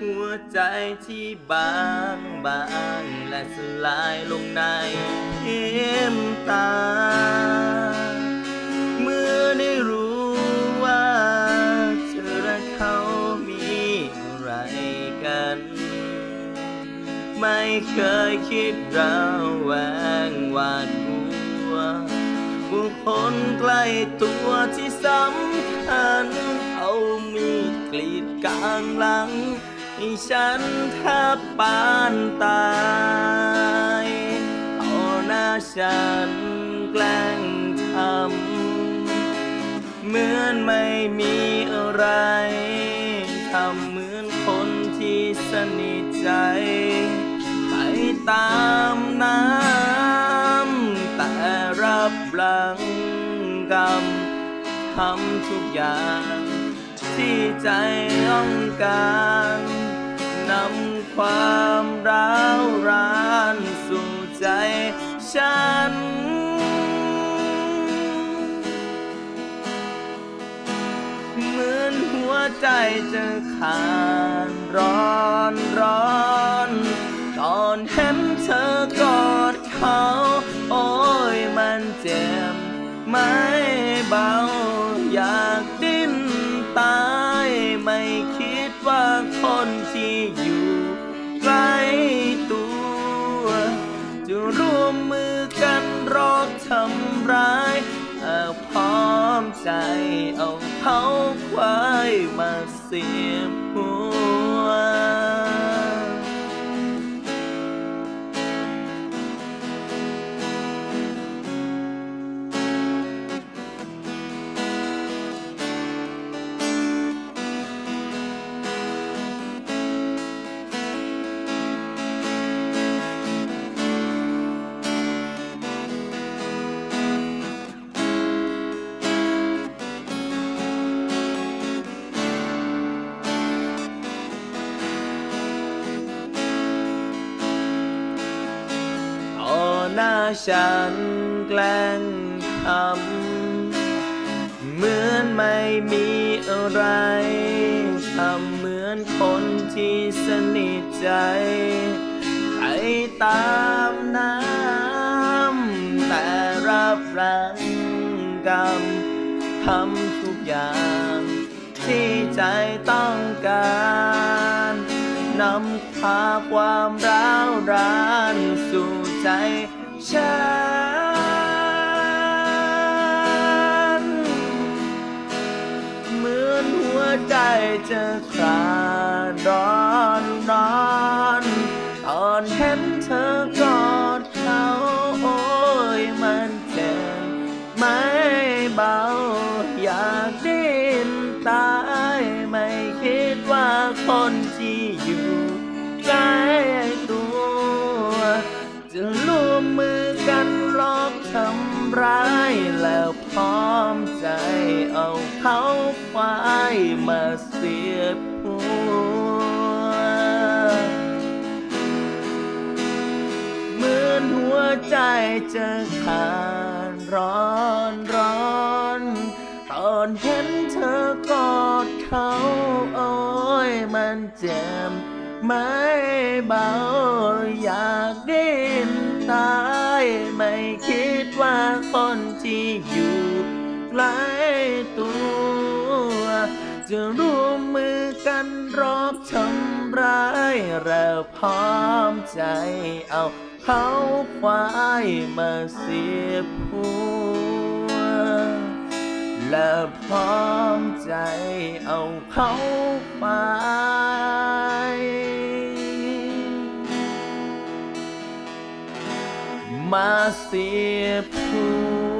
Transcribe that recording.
หัวใจที่บางบางและสลายลงในเอ็มตา เมื่อได้รู้ว่าเธอและเขามีอะไรกัน ไม่เคยคิดเราแวงหวาดกลัวบุคคลใกล้ตัวที่สำคัญเอามีดกรีดกลางหลัง ให้ฉันแทบปานตายต่อหน้าฉันแกล้งทำเหมือนไม่มีอะไรทำเหมือนคนที่สนิทใจ ไปตามน้ำแต่รับหลังกรรมทำทุกอย่างที่ใจต้องการ นำความร้าวรานสู่ใจฉัน เหมือนหัวใจจะขาดร้อนร้อนตอนเห็นเธอกอดเขา โอ้ยมันเจ็บไม่เบา ใจเอาเผาควายมาเสียบหัว หน้าฉันแกล้งทำเหมือนไม่มีอะไรทำเหมือนคนที่สนิทใจไปตามน้ำแต่รับรังกรรมทำทุกอย่างที่ใจต้องการนำพาความร้าวรานสู่ใจ ฉัน เหมือนหัวใจจะคลานร้อนร้อนตอนเห็นเธอ เขาควายมาเสียบหัว เหมือนหัวใจจะขาดร้อนร้อน ตอนเห็นเธอกอดเขาโอ้ยมันเจ็บไม่เบาอยากดิ้นตาย ไม่คิดว่าคนที่อยู่ ใกล้ตัว จะร่วมมือกันรอบทำร้ายเราพร้อมใจเอาเขาควายมาเสียบหัวและพร้อมใจเอาเขาไปมาเสียบหัว